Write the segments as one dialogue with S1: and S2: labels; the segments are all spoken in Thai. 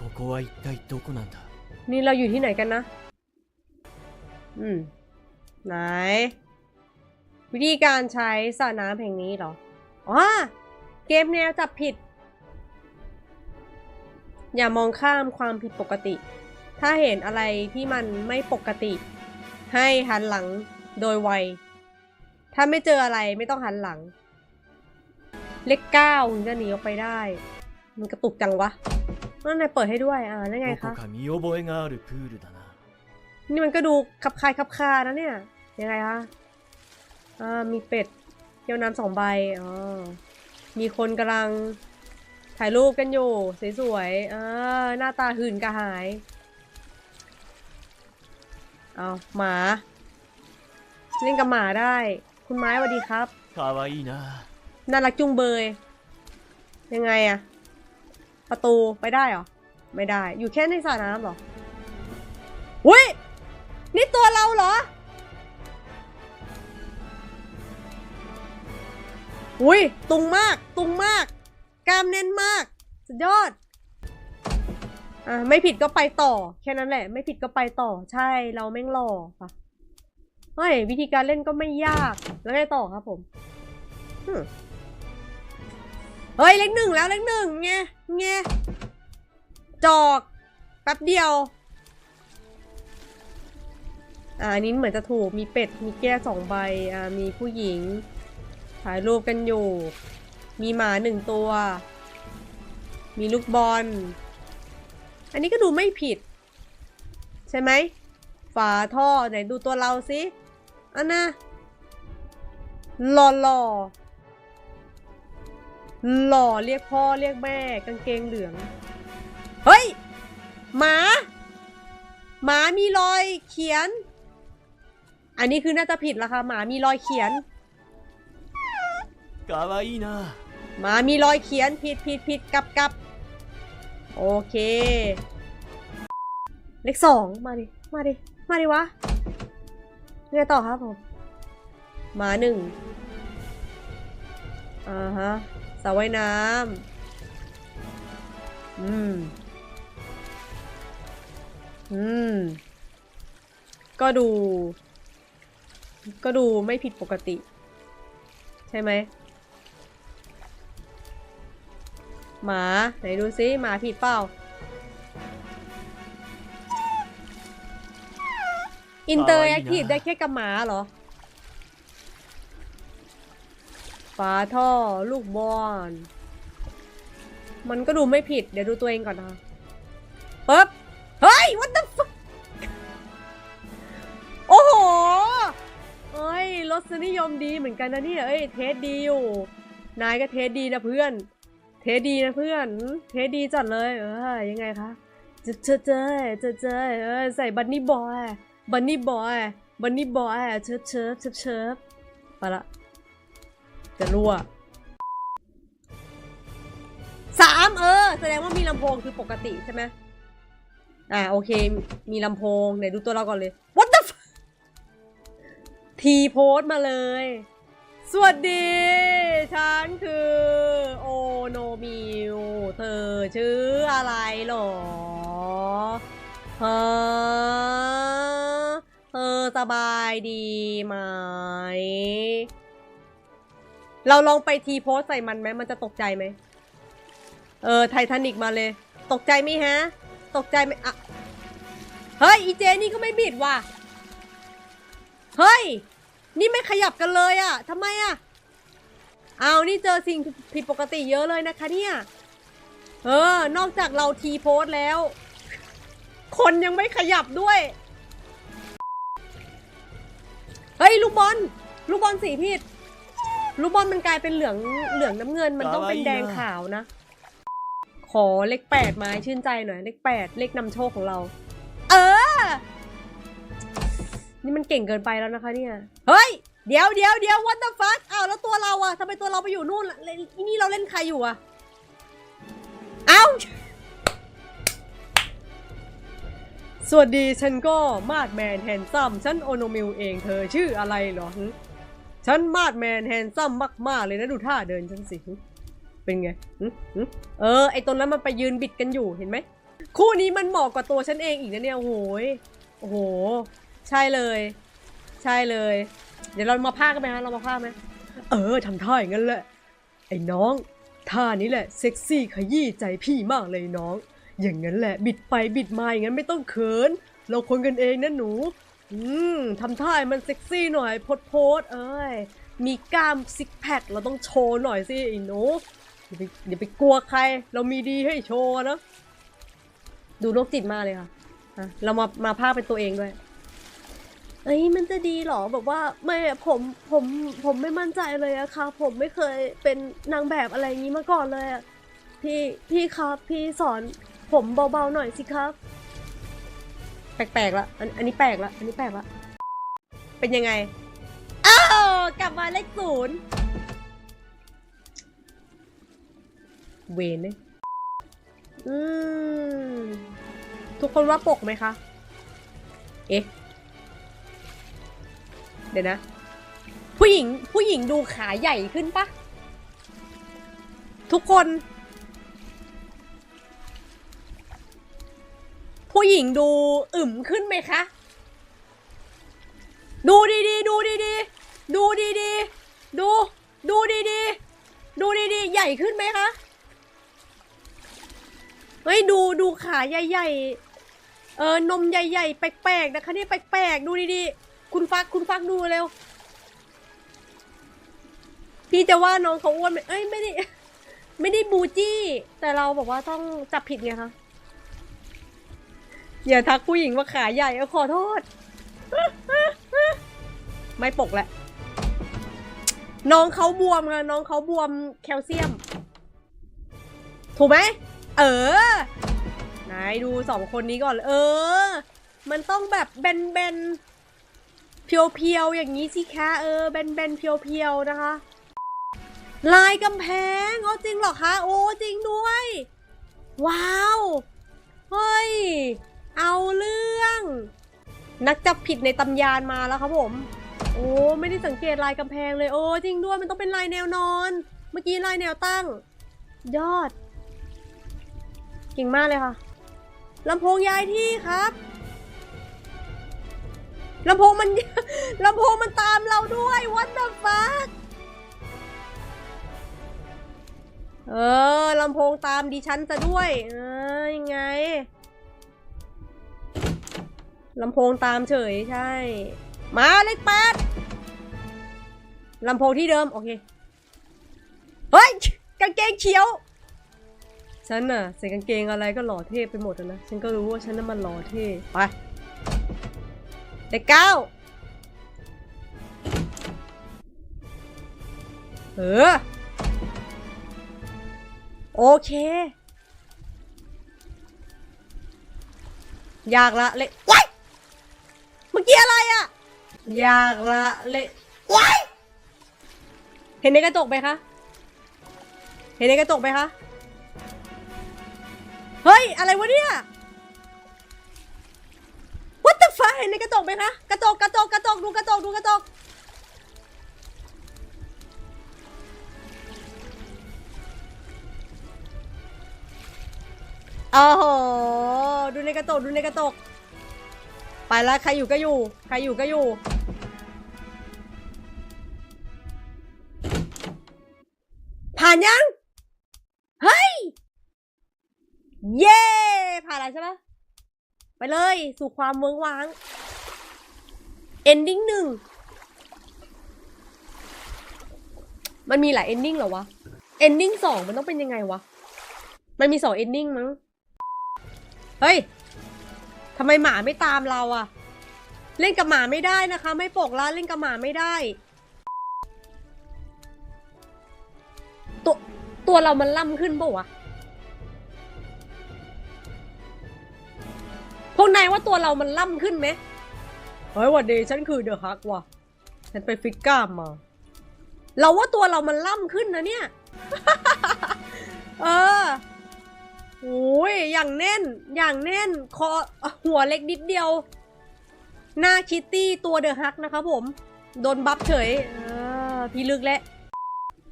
S1: ここは一体どこなんだ
S2: นี่เราอยู่ที่ไหนกันนะ อืม ไหน วิธีการใช้สระน้ำแห่งนี้เหรอ อ๋อ เกมแนวจับผิด อย่ามองข้ามความผิดปกติ ถ้าเห็นอะไรที่มันไม่ปกติ ให้หันหลังโดยไว ถ้าไม่เจออะไรไม่ต้องหันหลัง เลขเก้าถึงจะหนีออกไปได้ มันกระตุกจังวะ นั่นไงเปิดให้ด้วย อ่านั่นไงคะนี่มันก็ดูขับคายขับคานะเนี่ย ยังไงคะอ่ามีเป็ดเกี่ยวน้ำสองใบ อ๋อ มีคนกำลังถ่ายรูปกันอยู่สวยๆอ่าหน้าตาหื่นกระหาย เอาหมา เล่นกับหมาได้ คุณไม้สวัสดีครับน่ารักจุ้งเบย ยังไงอะ ประตูไปได้เหรอ ไม่ได้ อยู่แค่ในสระน้ำเหรออุ้ยนี่ตัวเราเหรออุ้ยตุงมาก ตุงมาก กล้ามแน่นมาก สุดยอด อ่า ไม่ผิดก็ไปต่อ แค่นั้นแหละ ไม่ผิดก็ไปต่อ ใช่ เราแม่งหล่อปะเฮ้ย วิธีการเล่นก็ไม่ยาก แล้วไงต่อครับผมฮึม เฮ้ยเลขหนึ่งแล้วเลขหนึ่งไงไงจอกแป๊บเดียว อ่านี้เหมือนจะถูกมีเป็ดมีแก้สองใบอ่ามีผู้หญิงถ่ายรูปกันอยู่ มีหมาหนึ่งตัว มีลูกบอล อันนี้ก็ดูไม่ผิด ใช่ไหมฝาท่อไหนดูตัวเราสิอันน่ะหล่อหล่อ หล่อเรียกพ่อเรียกแม่ กางเกงเหลือง เฮ้ย หมา หมามีรอยเขียน อันนี้คือน่าจะผิดละค่ะ หมามีรอยเขียน
S1: กาวาอีนะ
S2: หมามีรอยเขียนผิดผิดผิดกลับกลับโอเค เลขสองมาดิ มาดิ มาดิวะไงต่อครับผม หมาหนึ่งอ่าฮะ สระว่ายน้ำอืม อืม ก็ดู ก็ดูไม่ผิดปกติ ใช่ไหม หมา ไหนดูซิ หมาผิดเปล่า อินเตอร์แอคทีฟได้แค่กับหมาเหรอาท่อ ลูกบอล มันก็ดูไม่ผิด เดี๋ยวดูตัวเองก่อนนะปึ๊บ เฮ้ย what the fuck โอ้โห เอ้ย รสนิยมดีเหมือนกันนะเนี่ย เอ้ย เทสดีอยู่ นายก็เทสดีนะเพื่อน เทสดีนะเพื่อน เทสดีจัดเลย เออ ยังไงคะเจอเจอเจอเจอเจอเออ ใส่บันนี่บอย บันนี่บอย บันนี่บอย เชิบเชิบเชิบเชิบไปละ จะรั่วสามเออ แสดงว่ามีลำโพงคือปกติใช่ไหมอ่าโอเค มีลำโพงไหนดูตัวเราก่อนเลย what the fuck ทีโพสมาเลย สวัสดี ฉันคือ โอโนมิว เธอชื่ออะไรหรอฮะเธอสบายดีไหม เราลองไปทีโพสใส่มันไหมมันจะตกใจไหม เออไททานิกมาเลย ตกใจไหมฮะ ตกใจไหมอะ เฮ้ย อีเจนี่ก็ไม่บิดว่ะ เฮ้ย นี่ไม่ขยับกันเลยอะทำไมอะเอานี่เจอสิ่งผิดปกติเยอะเลยนะคะเนี่ย เออ นอกจากเราทีโพสแล้ว คนยังไม่ขยับด้วย เฮ้ย ลูกบอล ลูกบอลสีผิด ลูกบอลมันกลายเป็นเหลืองเหลืองน้ำเงินมันต้องเป็นแดงขาวนะ ขอเลขแปดมาให้ชื่นใจหน่อย เลขแปดเลขนำโชคของเรา เออ นี่มันเก่งเกินไปแล้วนะคะเนี่ย เฮ้ย เดี๋ยวเดี๋ยวเดี๋ยว what the fuck อ้าวแล้วตัวเราอะทำไมตัวเราไปอยู่นู่นล่ะเล่นนี่เราเล่นใครอยู่อะเอ้าสวัสดีฉันก็มาดแมนแฮนซัมฉันโอโนมิวเองเธอชื่ออะไรเหรอหึ ฉันมาดแมนแฮนซัมมากๆเลยนะดูท่าเดินฉันสิ เป็นไงเออ ไอตรงนั้นมันไปยืนบิดกันอยู่เห็นไหม คู่นี้มันเหมาะกว่าตัวฉันเองอีกนะเนี่ยโอ้โหยโอ้โห ใช่เลย ใช่เลย เดี๋ยวเรามาพากกันไหมฮะเรามาพาไหมเออทำท่าอย่างนั้นแหละ ไอ้น้องท่านี้แหละเซ็กซี่ขยี้ใจพี่มากเลยน้อง อย่างนั้นแหละบิดไปบิดมาอย่างนั้นไม่ต้องเขิน เราคนกันเองนะหนู อืมทำท่าให้มันเซ็กซี่หน่อยโพดโพดเอ้ย มีกล้ามซิกแพคเราต้องโชว์หน่อยสิไอ้หนูอย่าไปอย่าไปกลัวใคร เรามีดีให้โชว์นะ ดูโรคจิตมากเลยค่ะอะเรามามาภาคเป็นตัวเองด้วย เอ้ยมันจะดีเหรอแบบว่าไม่อะผมผมผมไม่มั่นใจเลยอะค่ะ ผมไม่เคยเป็นนางแบบอะไรอย่างนี้มาก่อนเลยอะพี่พี่ครับ พี่สอนผมเบาๆหน่อยสิครับ ปลกๆละอันอันนี้แปลกละอันนี้แปลกละเป็นยังไงอ้าวกลับมาเลขศูนย์เวนเลยอืมทุกคนว่าปกไหมคะ เอ๊ะ เดี๋ยวนะ ผู้หญิงผู้หญิงดูขาใหญ่ขึ้นปะทุกคน ผู้หญิงดูอึมขึ้นไหมคะ ดูดีๆ ดูดีๆ ดูดีๆ ดู ดูดีๆ ดูดีๆ ใหญ่ขึ้นไหมคะ เฮ้ย ดู ดูขาใหญ่ๆ เออ นมใหญ่ๆ แปลกๆ นะคะนี่แปลกๆ ดูดีๆ คุณฟัก คุณฟักดูเร็ว พี่จะว่าน้องเขาอ้วนไหมเอ้ย ไม่ได้ ไม่ได้บูจี้ แต่เราบอกว่าต้องจับผิดไงคะ อย่าทักผู้หญิงว่าขาใหญ่เอาขอโทษ ไม่ปกแหละ น้องเขาบวมค่ะน้องเขาบวมแคลเซียม ถูกไหม เออ ไหนดูสองคนนี้ก่อน เออ มันต้องแบบแบนๆ เพียวๆ อย่างนี้สิคะเออแบนๆ เพียวๆ นะคะ ลายกำแพงเอาจริงเหรอคะ โอ้จริงด้วย ว้าว เฮ้ย เอาเรื่อง นักจับผิดในตำยานมาแล้วครับผม โอ้ไม่ได้สังเกตลายกำแพงเลยโอ้จริงด้วยมันต้องเป็นลายแนวนอน เมื่อกี้ลายแนวตั้ง ยอดเก่งมากเลยค่ะลำโพงย้ายที่ครับลำโพงมันลำโพงมันตามเราด้วย what the fuck เออลำโพงตามดิฉันซะด้วย เออยังไง ลำโพงตามเฉยใช่ มาเลขแปดลำโพงที่เดิม โอเค เฮ้ย กางเกงเขียว ฉันน่ะใส่กางเกงอะไรก็หล่อเท่ไปหมดนะ ฉันก็รู้ว่าฉันน่ะมันหล่อเท่ไปเลขเก้าเออ โอเค ยากละเละว้าย เมื่อกี้อะไรอะยากละเละว้ายเห็นในกระจกไหมคะ เห็นในกระจกไหมคะ เฮ้ย อะไรวะเนี่ย What the fuck เห็นในกระจกไหมคะ กระจก กระจก กระจก ดูกระจก ดูกระจก โอ้โห ดูในกระจก ดูในกระจก ไปแล้วใครอยู่ก็อยู่ ใครอยู่ก็อยู่ ผ่านยัง เฮ้ย เย้ผ่านแล้วใช่ปะไปเลย สู่ความเมืองว้าง ending หนึ่ง มันมีหลาย ending เหรอวะ ending สองมันต้องเป็นยังไงวะ มันมีสอง ending มั้ง เฮ้ยำไมหมาไม่ตามเราอะเล่นกับหมาไม่ได้นะคะ ไม่ปกละเล่นกับหมาไม่ได้ ตัวตัวเรามันล่ำขึ้นปะวะพวกนายว่าตัวเรามันล่ำขึ้นไหมเฮ้ยวันดีฉันคือเดอะฮักว่ะฉันไปฟิกก้ามา เราว่าตัวเรามันล่ำขึ้นนะเนี่ย เออ อย่างแน่น อย่างแน่น คอหัวเล็กนิดเดียว หน้าคิตตี้ตัวเดอะฮักนะคะผม โดนบัฟเฉย เออ พี่ลึกแล้ว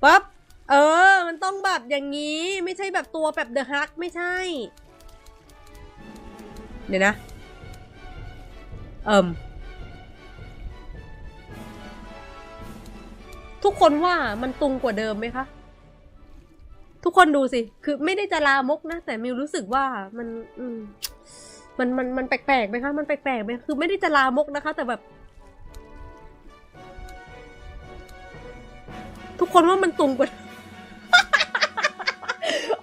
S2: ปั๊บ เออ มันต้องแบบอย่างนี้ ไม่ใช่แบบตัวแบบเดอะฮักไม่ใช่ เดี๋ยวนะ เอิมทุกคนว่ามันตุงกว่าเดิมไหมคะ ทุกคนดูสิ คือไม่ได้จะลามกนะ แต่มิวรู้สึกว่ามัน อืม มันมันมันแปลกๆไหมคะ มันแปลกๆไหมคือไม่ได้จะลามกนะคะ แต่แบบ ทุกคนว่ามันตุงกว่า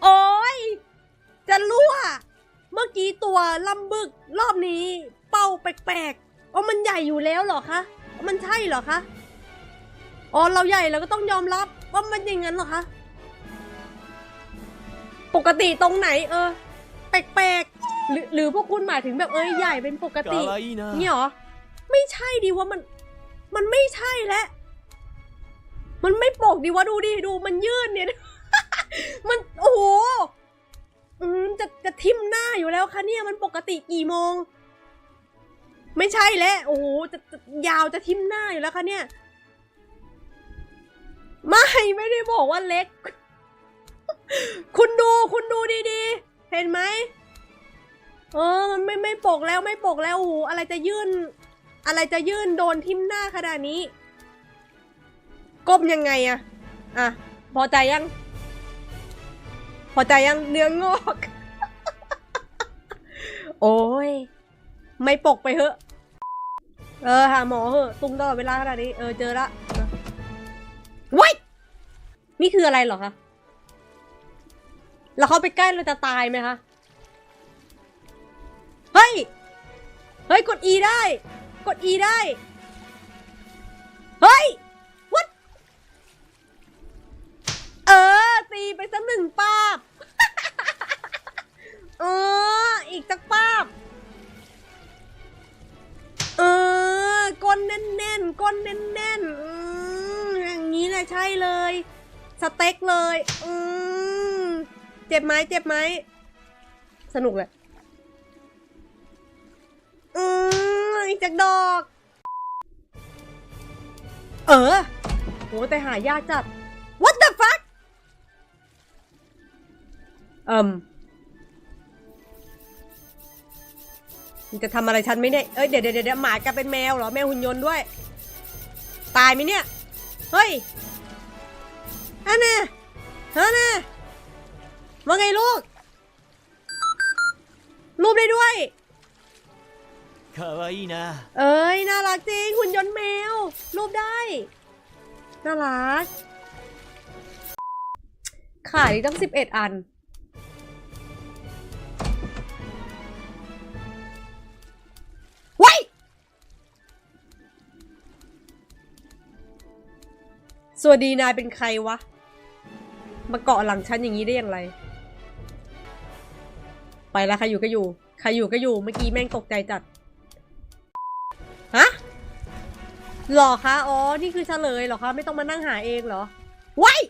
S2: โอ้ย จะรั่ว เมื่อกี้ตัวลำบึก รอบนี้ เป้าแปลกๆอ๋อมันใหญ่อยู่แล้วเหรอคะ มันใช่เหรอคะ อ๋อเราใหญ่เราก็ต้องยอมรับว่ามันอย่างนั้นเหรอคะ ปกติตรงไหนเออ แปลกๆหรือหรือพวกคุณหมายถึงแบบเอ้ยใหญ่เป็นปกติเนี่ยเหรอไม่ใช่ดีว่ามัน มันไม่ใช่และ มันไม่ปกดีว่าดูดิดูมันยืดเนี่ย มันโอ้โหจะจะทิ่มหน้าอยู่แล้วคะเนี่ยมันปกติกี่โมง ไม่ใช่แล้วโอ้โหจะจะยาวจะทิ่มหน้าอยู่แล้วคะเนี่ย ไม่ไม่ได้บอกว่าเล็ก คุณดูคุณดูดีๆ เห็นไหม เออ มันไม่ไม่ปกแล้วไม่ปกแล้วโอ้โหอะไรจะยื่น อะไรจะยื่นโดนทิ่มหน้าขนาดนี้ ก้มยังไงอะอะ พอใจยัง พอใจยังเนื้องอก โอ้ย ไม่ปกไปเหอะ เออหาหมอเหอะตุงตลอดเวลาขนาดนี้ เออเจอละว้ายนี่คืออะไรเหรอคะ แล้วเขาไปใกล้เราจะตายไหมคะ เฮ้ย เฮ้ย กด E ได้ กด E ได้ เฮ้ย what เออ ตีไปสักหนึ่งป้าบ เออ อีกสักป้าบ เออ ก้นแน่นๆ ก้นแน่นๆอืมอย่างนี้แหละใช่เลย สเต็กเลย อืม เจ็บไหมเจ็บไหมสนุกเลยอืมอีกจากดอก เออโหแต่หายากจัด what the fuck เอิมมันจะทำอะไรฉันไมเนี่ยเอ้ยเดี๋ยวเดี๋ยวเดี๋ยวหมากลายเป็นแมวเหรอ แมวหุ่นยนต์ด้วย ตายไหมเนี่ย เฮ้ยอันน่ะฮะน่ะ ว่าไงลูก รูปได้ด้วย
S1: คาวาอินะ
S2: เอ้ย น่ารักจริงหุ่นยนต์แมว รูปได้ น่ารัก ขายตั้งสิบเอ็ดอัน ไว้ สวัสดีนายเป็นใครวะ มาเกาะหลังฉันอย่างนี้ได้อย่างไร ไปแล้วใครอยู่ก็อยู่ใครอยู่ก็อยู่เมื่อกี้แม่งตกใจจัดฮะหรอคะอ๋อนี่คือเฉลยเหรอคะไม่ต้องมานั่งหาเองเหรอไว้าย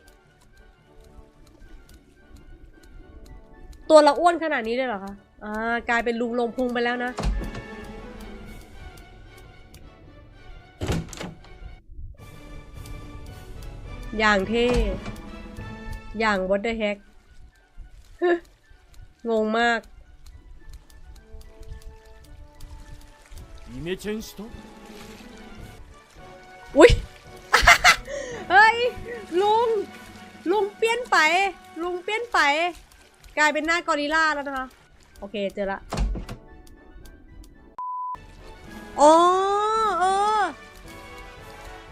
S2: ตัวเราอ้วนขนาดนี้เลยเหรอคะอ่ากลายเป็นลุงลงพุงไปแล้วนะอย่างเท่ อย่าง what the heck งงมาก อุ้ยเฮ้ย ลุง ลุงเปลี่ยนไป ลุงเปลี่ยนไป กลายเป็นหน้ากอริลลาแล้วนะคะ โอเคเจอละอ๋อเออ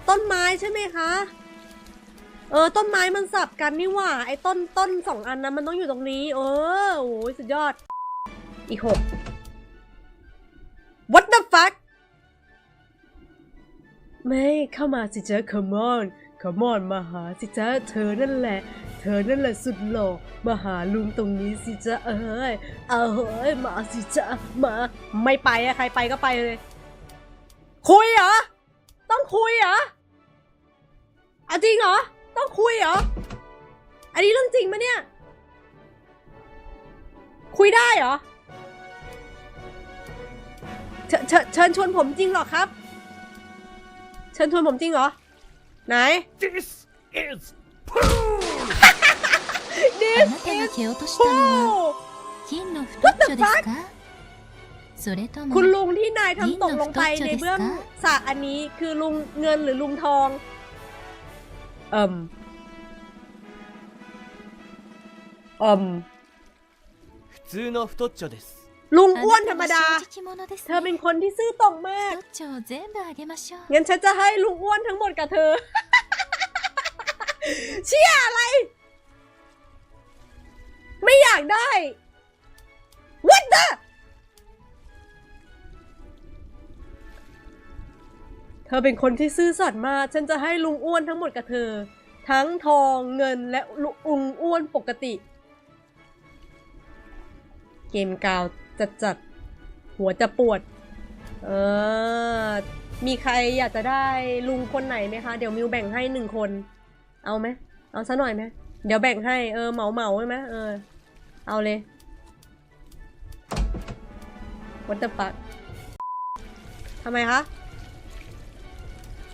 S2: ต้นไม้ใช่ไหมคะ เออ ต้นไม้มันสับกันนี่หว่า ไอ้ต้นต้นสองอันนั้นมันต้องอยู่ตรงนี้ เออโอ้ยสุดยอด อีกหก What the fuck ไม่เข้ามาสิจ๊ะ come on come on มาหาสิจ๊ะ เธอนั่นแหละ เธอนั่นแหละสุดหล่อมาหาลุงตรงนี้สิจ๊ะ เอ้ย เอาเฮ้ย มาสิจ๊ะ มา ไม่ไปอะใครไปก็ไปเลย คุยเหรอ ต้องคุยเหรอเอาจริงเหรอ ต้องคุยเหรอ อันนี้เรื่องจริงปะเนี่ย คุยได้เหรอ เชิญเชิญเชิญชวนผมจริงเหรอครับ เชิญชวนผมจริงเหรอ ไหน
S1: This is
S2: ดิ
S3: あ
S2: ส
S3: なたが蹴落とし
S2: โอ้
S3: たのは金の太っちょですか それとも
S2: คุณลุงที่นายทำตกลงไปในเบื้องสระอันนี้คือลุงเงินหรือลุงทอง เอิ่มเอิ่ม
S1: 普通の太っちょです
S2: ลุงอ้วนธรรมดา เธอเป็นคนที่ซื่อตรงมาก งั้นฉันจะให้ลุงอ้วนทั้งหมดกับเธอ เชี่ยอะไร ไม่อยากได้ What the เธอเป็นคนที่ซื่อสัตย์มาก ฉันจะให้ลุงอ้วนทั้งหมดกับเธอ ทั้งทองเงินและลุงอ้วนปกติ เกมกาว จัดจัดๆหัวจะปวด เออ มีใครอยากจะได้ลุงคนไหนไหมคะ เดี๋ยวมิวแบ่งให้หนึ่งคน เอาไหม เอาซะหน่อยไหม เดี๋ยวแบ่งให้ เออเหมาเหมาๆใช่ไหมเออ เอาเลย What the fuck ทำไมคะ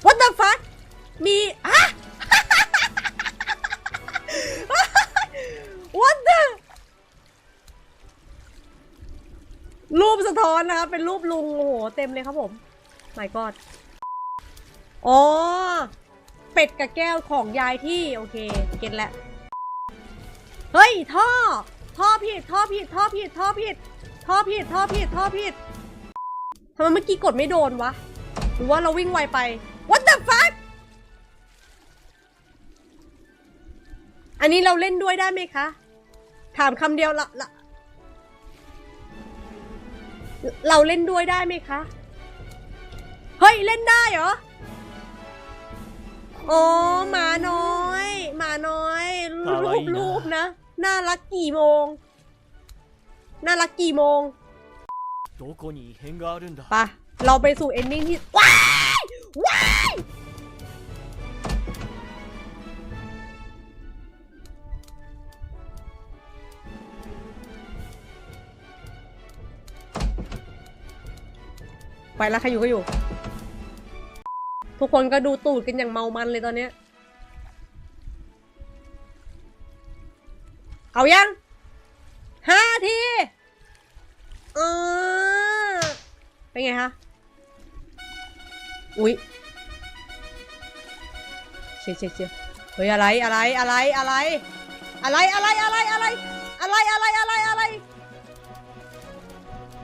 S2: What the fuck มีอะ What the ท้อนนะคะเป็นรูปลุง โอ้โห เต็มเลยครับผม my god อ๋อ เป็ดกับแก้วของยายที่ โอเค เก็ตแล้ว เฮ้ย ท่อ ท่อผิด ท่อผิด ท่อผิด ท่อผิด ท่อผิด ท่อผิด ท่อผิดทำไมเมื่อกี้กดไม่โดนวะ หรือว่าเราวิ่งไวไป What the fuck อันนี้เราเล่นด้วยได้ไหมคะ ถามคำเดียวละละ เราเล่นด้วยได้ไหมคะ เฮ้ย เล่นได้เหรอ อ๋อหมาน้อยหมาน้อย รูปรูปนะ น่ารักกี่โมง น่ารักกี่โมงปะเราไปสู่เอนดิ้งที่ว้ายว้าย ไปล้วใครอยู่ก็อยู่ ทุกคนก็ดูตูดกันอย่างเมามันเลยตอนเนี้ย เอายังห้าทีเออเป็นไงคะ อุ๊ยเชียเชียเชียเฮ้ยอะไรอะไรอะไรอะไร อะไรอะไรอะไรอะไรอะไรอะไรอะไรอะไร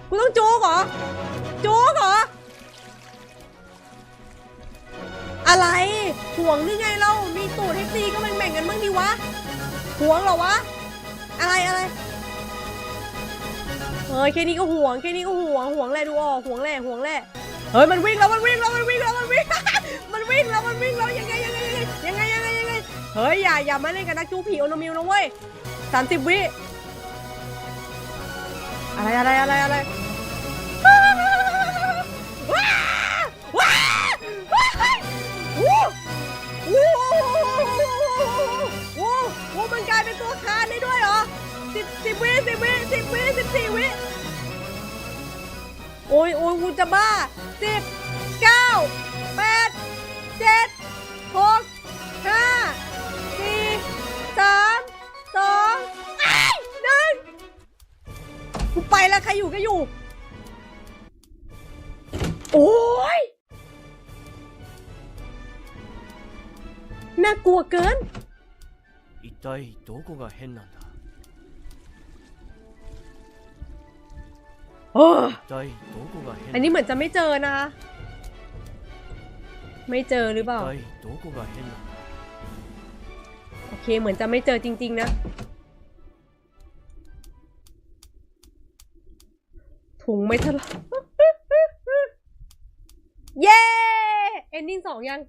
S2: กูต้องจูกเหรอ จู๊กเหรอ อะไรห่วงหรือไงเรา มีตูดให้ตีก็แบ่งๆกันบ้างดิวะห่วงเหรอวะ อะไรอะไรเฮ้ยแค่นี้ก็ห่วงแค่นี้ก็ห่วงห่วงแหละดูออกห่วงแหละห่วงแหละเฮ้ยมันวิ่งแล้วมันวิ่งแล้วมันวิ่งแล้วมันวิ่งมันวิ่งแล้วมันวิ่งแล้วยังไงยังไงยังไงยังไงยังไงเฮ้ยอย่าอย่ามาเล่นกับนักจูผีโอนมิวนะเว้ยสามสิบวิอะไรอะไรอะไรอะไร ว้าว้าว้าวู้วู้วู้วู้มันกลายเป็นตัวคานได้ด้วยเหรอสิบสิบวิสิบวิสิบวิสิบสี่วิโอ้ยโอ้ยกูจะบ้าสิบเก้าแปดเจ็ดหกห้าสี่สามสองอ้ายหนึ่งกูไปแล้วใครอยู่ก็อยู่ โอ้ย น่ากลัวเกิน
S1: 一体どこが変なんだ
S2: โอ้
S1: 一体どこが変
S2: อันนี้เหมือนจะไม่เจอนะคะ ไม่เจอหรือเปล่า
S1: 一体どこが変なんだ
S2: โอเค เหมือนจะไม่เจอจริง ๆ นะ ถุงไม่ทะลุ เย้ อนดิ้งสองยัง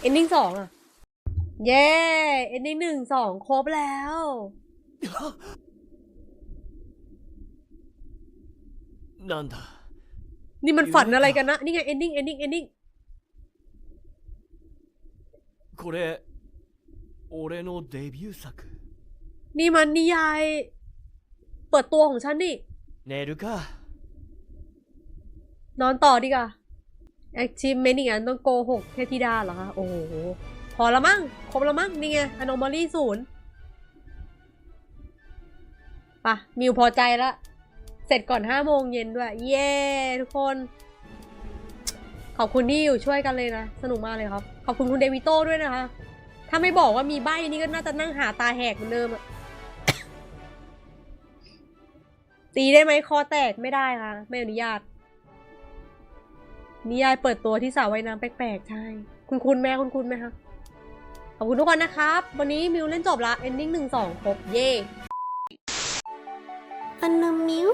S2: เอนดิ้งสองอ่ะ เย้ เอนดิ้งหนึ่งสองครบแล้ว
S1: なんだ
S2: นี่มันฝันอะไรกันนะ นี่ไง เอนดิ้ง เอนดิ้ง เอนดิ้ง
S1: これ俺のデビュー作
S2: นี่มันนิยาย เปิดตัวของฉันนี่
S1: เนรุกะ
S2: นอนต่อดีกว่าแอคชิมเมนิอันต้องโกหกเทพธิดาเหรอคะ โอ้โห พอละมั้ง ครบละมั้ง นี่ไงอนอมอลี่ศูนย์ปะมิวพอใจละ เสร็จก่อนห้าโมงเย็นด้วย เย้ทุกคน ขอบคุณที่อยู่ช่วยกันเลยนะ สนุกมากเลยครับ ขอบคุณคุณเดวิโต้ด้วยนะคะ ถ้าไม่บอกว่ามีใบนี่ก็น่าจะนั่งหาตาแหกเหมือนเดิมอะ ตีได้ไหมคอแตกไม่ได้ค่ะ ไม่อนุญาตนิยายเปิดตัวที่สระว่ายน้ำแปลกๆ ใช่ คุณคุณแม่คุณคุณไหมคะ ขอบคุณทุกคนนะครับ วันนี้มิวเล่นจบละ ending หนึ่งสองครบเย่
S4: อันนามิว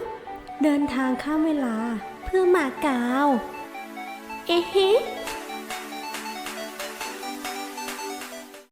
S4: เดินทางข้ามเวลาเพื่อมาเกาว เอ๊ะ